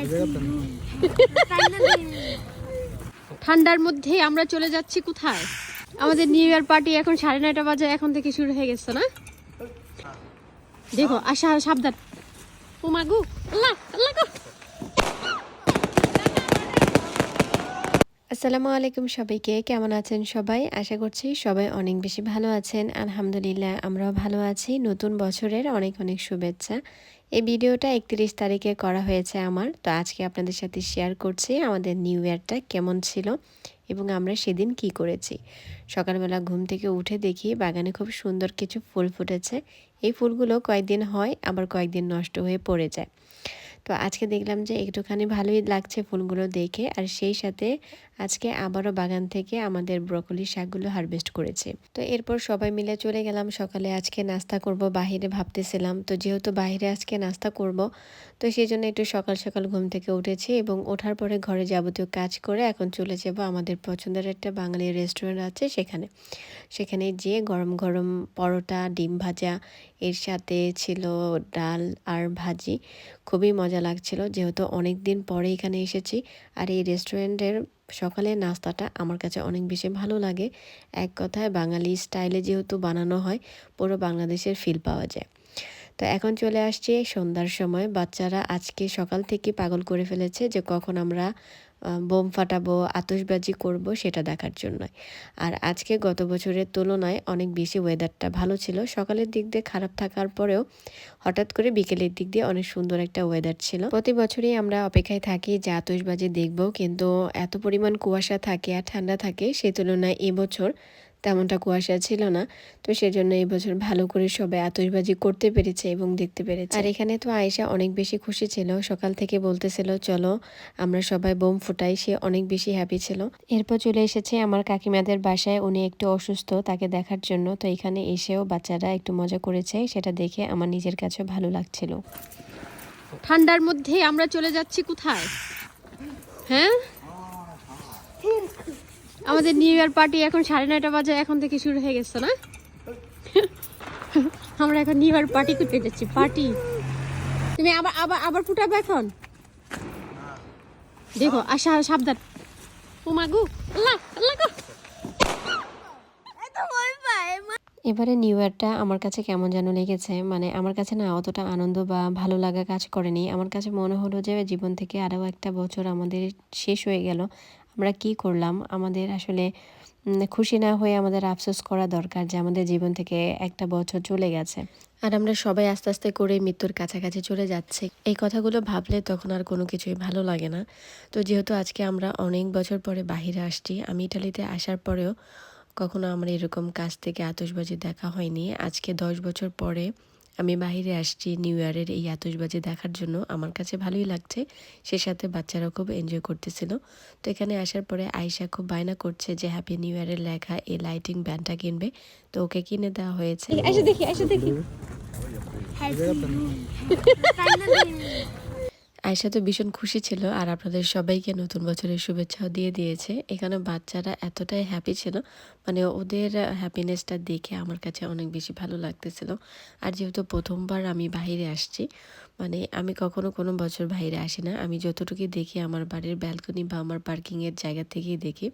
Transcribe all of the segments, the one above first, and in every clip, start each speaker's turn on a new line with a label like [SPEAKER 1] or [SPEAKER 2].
[SPEAKER 1] ঠান্ডার মধ্যে আমরা চলে যাচ্ছি কোথায়? আমাদের নিউ ইয়ার পার্টি এখন সাড়ে নয়টা বাজে, এখন থেকে শুরু হয়ে গেছে, না? দেখো, আশা, সাবধান। আসসালামু আলাইকুম সবাইকে, কেমন আছেন সবাই? আশা করছি সবাই অনেক বেশি ভালো আছেন। আলহামদুলিল্লাহ, আমরাও ভালো আছি। নতুন বছরের অনেক অনেক শুভেচ্ছা। এই ভিডিওটা একত্রিশ তারিখে করা হয়েছে আমার। তো আজকে আপনাদের সাথে শেয়ার করছি আমাদের নিউ ইয়ারটা কেমন ছিল এবং আমরা সেদিন কি করেছি। সকালবেলা ঘুম থেকে উঠে দেখি বাগানে খুব সুন্দর কিছু ফুল ফুটেছে। এই ফুলগুলো কয়েকদিন হয়, আবার কয়েকদিন নষ্ট হয়ে পড়ে যায়। তো আজকে দেখলাম যে একটুখানি ভালোই লাগছে ফুলগুলো দেখে, আর সেই সাথে আজকে আবারও বাগান থেকে আমাদের ব্রকলি শাকগুলো হারভেস্ট করেছে। তো এরপর সবাই মিলে চলে গেলাম, সকালে আজকে নাস্তা করব, বাহিরে ভাবতেছিলাম। তো যেহেতু বাইরে আজকে নাস্তা করব, তো সেই জন্য একটু সকাল সকাল ঘুম থেকে উঠেছি এবং ওঠার পরে ঘরে যাবতীয় কাজ করে এখন চলে যাব আমাদের পছন্দের একটা বাঙালি রেস্টুরেন্ট আছে সেখানে। সেখানে যেয়ে গরম গরম পরোটা, ডিম ভাজা, এর সাথে ছিল ডাল আর ভাজি। খুবই মজা লাগছিল, যেহেতু অনেক দিন পরে এখানে এসেছি। আর এই রেস্টুরেন্টের সকালের নাস্তাটা আমার কাছে অনেক বেশি ভালো লাগে। এক কথায় বাঙালি স্টাইলে যেহেতু বানানো হয়, পুরো বাংলাদেশের ফিল পাওয়া যায়। তো এখন চলে আসছে সন্ধ্যার সময়। বাচ্চারা আজকে সকাল থেকে পাগল করে ফেলেছে যে কখন আমরা বোম ফাটাবো, আতশবাজি করব সেটা দেখার জন্য আর আজকে গত বছরের তুলনায় অনেক বেশি ওয়েদারটা ভালো ছিল। সকালের দিক দিয়ে খারাপ থাকার পরেও হঠাৎ করে বিকেলের দিক দিয়ে অনেক সুন্দর একটা ওয়েদার ছিল। প্রতি বছরই আমরা অপেক্ষায় থাকি যে আতসবাজি দেখব, কিন্তু এত পরিমাণ কুয়াশা থাকে আর ঠান্ডা থাকে, সে তুলনায় এবছর তেমনটা কুয়াশা ছিল না। তো সেজন্য এই বছর ভালো করে সবাই আতশবাজি করতে পেরেছে এবং দেখতে পেরেছে। আর এখানে তো আয়েশা অনেক বেশি খুশি ছিল সকাল থেকে বলতেছিল চলো আমরা সবাই বোম ফুটাই। সে অনেক বেশি হ্যাপি ছিল। এরপর চলে এসেছে আমার কাকিমাদের বাসায় উনি একটু অসুস্থ তাকে দেখার জন্য। তো এখানে এসেও বাচ্চারা একটু মজা করেছে সেটা দেখে আমার নিজের কাছে ভালো লাগছিল। ঠান্ডার মধ্যে আমরা চলে যাচ্ছি কোথায়? হ্যাঁ? আমাদের নিউ ইয়ার পার্টি এখন সাড়ে নয়টা বাজে, এখন থেকে শুরু হয়ে গেছে, না? আমরা এখন নিউ ইয়ার পার্টি করতে যাচ্ছি পার্টি তুমি আবার আবার আবার ফুটাবে এখন? দেখো আশা সাবধান। ও মাগু এবারে নিউ ইয়ারটা আমার কাছে কেমন যেন লেগেছে মানে আমার কাছে না অতটা আনন্দ বা ভালো লাগা কাজ করেনি। আমার কাছে মনে হলো যে জীবন থেকে আরও একটা বছর আমাদের শেষ হয়ে গেল। আমরা কি করলাম? আমাদের আসলে খুশি না হয়ে আমাদের আফসোস করা দরকার যে আমাদের জীবন থেকে একটা বছর চলে গেছে। আর আমরা সবাই আস্তে আস্তে করে মৃত্যুর কাছাকাছি চলে যাচ্ছে। এই কথাগুলো ভাবলে তখন আর কোনো কিছুই ভালো লাগে না। তো যেহেতু আজকে আমরা অনেক বছর পরে বাহিরে আসছি, আমি ইটালিতে আসার পরেও কখনো আমার এরকম কাছ থেকে আতশবাজি দেখা হয়নি। আজকে দশ বছর পরে আমি বাহিরে আসছি নিউ ইয়ারের এই আতশবাজি দেখার জন্য। আমার কাছে ভালোই লাগছে। সে সাথে বাচ্চারা খুব এনজয় করতেছিল। তো এখানে আসার পরে আয়সা খুব বায়না করছে যে হ্যাপি নিউ ইয়ারের লেখা এই লাইটিং ব্যান্ডটা কিনবে। তো ওকে কিনে দেওয়া হয়েছে। দেখি দেখি। আয়সা তো ভীষণ খুশি ছিল আর আপনাদের সবাইকে নতুন বছরের শুভেচ্ছাও দিয়ে দিয়েছে। এখানে বাচ্চারা এতটাই হ্যাপি ছিল মানে ওদের হ্যাপিনেসটা দেখে আমার কাছে অনেক বেশি ভালো লাগতেছিল। আর যেহেতু প্রথমবার আমি বাহিরে আসছি মানে আমি কখনো কোনো বছর বাইরে আসি না। আমি যতটুকু দেখি আমার বাড়ির ব্যালকনি বা আমার পার্কিংয়ের জায়গা থেকেই দেখি।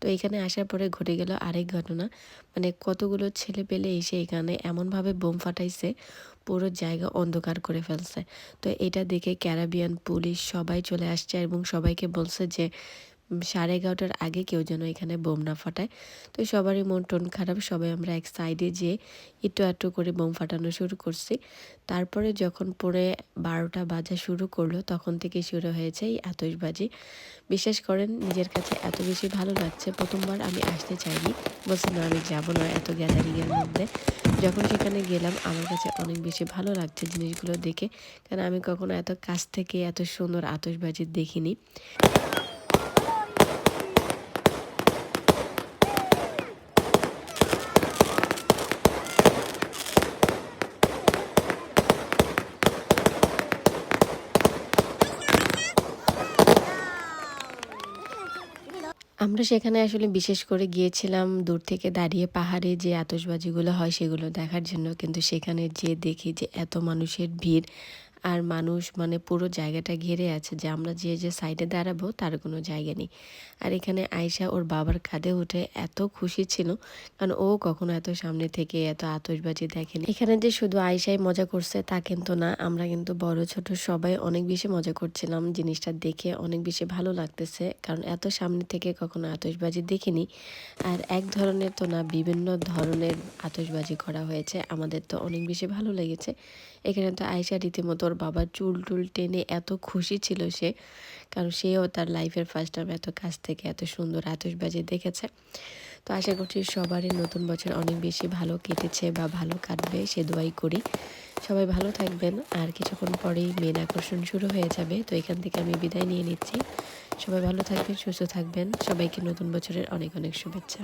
[SPEAKER 1] তো এখানে আসার পরে ঘটে গেল আরেক ঘটনা। মানে কতগুলো ছেলে পেলে এসে এখানে এমনভাবে বোম ফাটাইছে, পুরো জায়গা অন্ধকার করে ফেলছে। তো এটা দেখে ক্যারাবিয়ান পুলিশ সবাই চলে আসছে এবং সবাইকে বলছে যে সাড়ে এগারোটার আগে কেউ যেন এখানে বোম না ফাটায়। তো সবারই মন টন খারাপ, সবাই আমরা এক সাইডে যেয়ে একটু একটু করে বোম ফাটানো শুরু করছি। তারপরে যখন পরে বারোটা বাজা শুরু করল, তখন থেকে শুরু হয়েছে এই আতশবাজি। বিশ্বাস করেন, নিজের কাছে এত বেশি ভালো লাগছে, প্রথমবার আমি আসতে চাইনি। বলছি, না, আমি যাব না এত গ্যাদারিংয়ের মধ্যে। যখন সেখানে গেলাম, আমার কাছে অনেক বেশি ভালো লাগছে জিনিসগুলো দেখে। কারণ আমি কখনো এত কাছ থেকে এত সুন্দর আতশবাজি দেখিনি। আমরা সেখানে আসলে বিশেষ করে গিয়েছিলাম দূর থেকে দাঁড়িয়ে পাহাড়ে যে আতশবাজিগুলো হয় সেগুলো দেখার জন্য। কিন্তু সেখানে যে দেখি যে এত মানুষের ভিড়। আর মানুষ মানে পুরো জায়গাটা ঘিরে আছে যে আমরা যে যে সাইডে দাঁড়াবো তার কোনো জায়গা নেই। আর এখানে আয়শা ওর বাবার কাঁধে উঠে এত খুশি ছিল, কারণ ও কখনো এত সামনে থেকে এত আতশবাজি দেখেনি। এখানে যে শুধু আয়শাই মজা করছে তা কিন্তু না, আমরা কিন্তু বড় ছোট সবাই অনেক বেশি মজা করছিলাম জিনিসটা দেখে অনেক বেশি ভালো লাগতেছে, কারণ এত সামনে থেকে কখনো আতশবাজি দেখিনি। আর এক ধরনের তো না, বিভিন্ন ধরনের আতশবাজি করা হয়েছে, আমাদের তো অনেক বেশি ভালো লেগেছে। এখানে তো আয়সা রীতিমতো বাবার চুল টুল টেনে এত খুশি ছিল সে, কারণ সেও তার লাইফের ফার্স্ট টাইম এত কাছ থেকে এত সুন্দর আতশবাজি দেখেছে। তো আশা করছি সবারই নতুন বছর অনেক বেশি ভালো কেটেছে বা ভালো কাটবে, সে দোয়াই করি। সবাই ভালো থাকবেন, আর কিছুক্ষণ পরেই মেন আকর্ষণ শুরু হয়ে যাবে, তো এখান থেকে আমি বিদায় নিয়ে নিচ্ছি। সবাই ভালো থাকবেন, সুস্থ থাকবেন, সবাইকে নতুন বছরের অনেক অনেক শুভেচ্ছা।